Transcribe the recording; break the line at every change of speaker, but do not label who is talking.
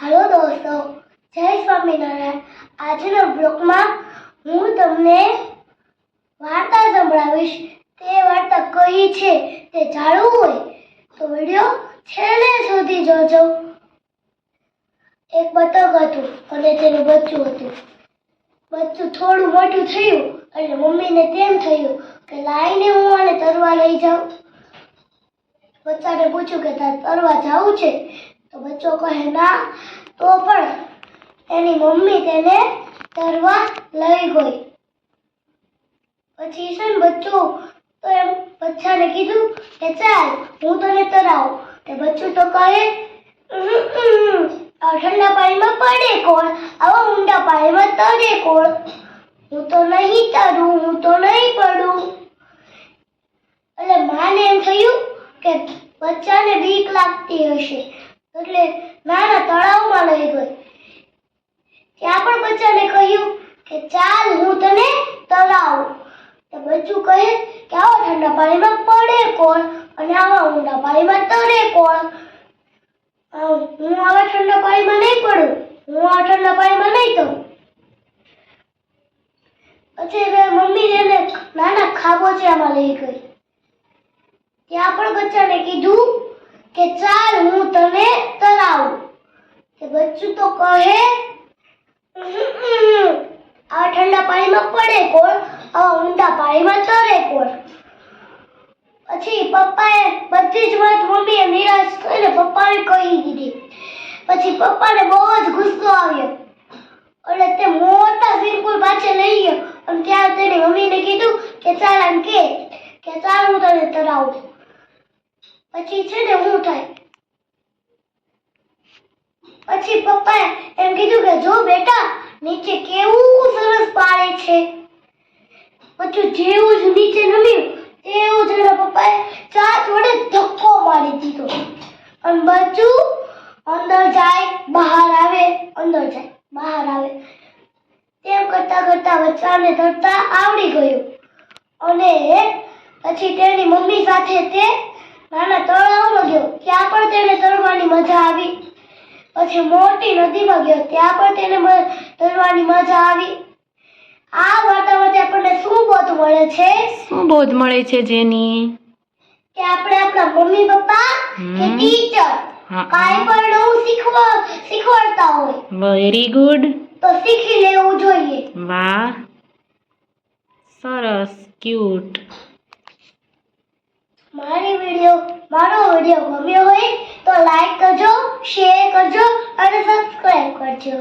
હાલો દોસ્તો, જય સ્વામિનારાયણ. આજના બ્લોકમાં હું તમને વાર્તા સંભળાવીશ. તે વાર્તા કઈ છે તે જાણવું હોય તો વીડિયો છેલ્લે સુધી જોજો. એક બતક હતું અને તેનું બચ્ચું હતું. બચ્ચું થોડું મોટું થયું એટલે મમ્મીને તેમ થયું કે, લાઈને હું આને તરવા લઈ જાઉં. બચ્ચાને પૂછ્યું કે, તારે તરવા જવું છે? તો બચ્ચો કહે ના. તો પણ એની મમ્મી તેને તરવા લઈ ગઈ. પછી છે ને બચ્ચો તો એમ બચ્ચાને કીધું કે ચાલ હું તને તરાવું. તે બચ્ચું તો કહે "ઉહુ, ઉહુ, આ ઠંડા પાણીમાં પડે કોણ? આવા ઊંડા પાણીમાં તરે કોણ? હું તો નહીં તરું હું તો નહીં પડું. એટલે માને એમ થયું કે બચ્ચાને બીક લાગતી હશે. એટલે નાના તળાવમાં લઈ ગઈ. ત્યાં પણ બચ્ચાને કહ્યું કે ચાલ હું તને તળાવ. તો બચ્ચું કહે કે આવા ઠંડા પાણીમાં પડે કોણ અને આવા ઊંડા પાણીમાં તરે કોણ? હું આવા ઠંડા પાણીમાં નહીં પડું, હું આ ઠંડા પાણીમાં નહીં તો પછી મમ્મી એને નાના ખાબોચિયામાં લઈ ગઈ. ત્યાં પણ બચ્ચાને કીધું કે ચાલ હું તને તરાવું. તે બચ્ચું તો કહે "ઉહુ, ઉહુ, આ ઠંડા પાણીમાં પડે કોણ? આવા ઊંડા પાણીમાં તરે કોણ? પછી પપ્પાએ બધી જ વાત મમ્મીએ નિરાશ થઈને પપ્પાને કહી દીધી. પછી પપ્પાને બહુ જ ગુસ્સો આવ્યો. અને તે મોટા સિમ્પુલ પાસે લઈ ગયો. અને ત્યાં તેની મમ્મીને કીધું કે ચાલ આમ કે ચાલ હું તને તરાવું. પછી છે ને શું થાય? પછી પપ્પાએ એમ કીધું કે, જો બેટા, નીચે કેવું સરસ પાણી છે. પછી જેવું જ નીચે નમ્યું તેવું જ એના પપ્પાએ ચાચ વડે ધક્કો મારી દીધો. અને બચ્ચું અંદર જાય, બહાર આવે, અંદર જાય, બહાર આવે. તેમ કરતા કરતા બચ્ચાને તરતા આવડી ગયું. અને પછી તેની મમ્મી સાથે તે નાના તળાવમાં ગયો. ત્યાં પણ તેને તરવાની મજા આવી. પછી મોટી નદીમાં ગયો. ત્યાં પણ તેને તરવાની મજા આવી. આ વાર્તામાંથી આપણને શું બોધ મળે છે?
શું બોધ મળે છે જેની?
કે આપણે આપણા મમ્મી પપ્પા કે ટીચર
કાઈ
કાંઈ પણ નવું શીખવા શીખવાડતા હોય.
વેરી ગુડ
તો શીખી લેવું જોઈએ.
વાહ. સરસ. ક્યુટ
મારી વિડિયો મારો વીડિયો ગમ્યો હોય તો લાઈક કરજો શેર કરજો અને સબસ્ક્રાઈબ કરજો.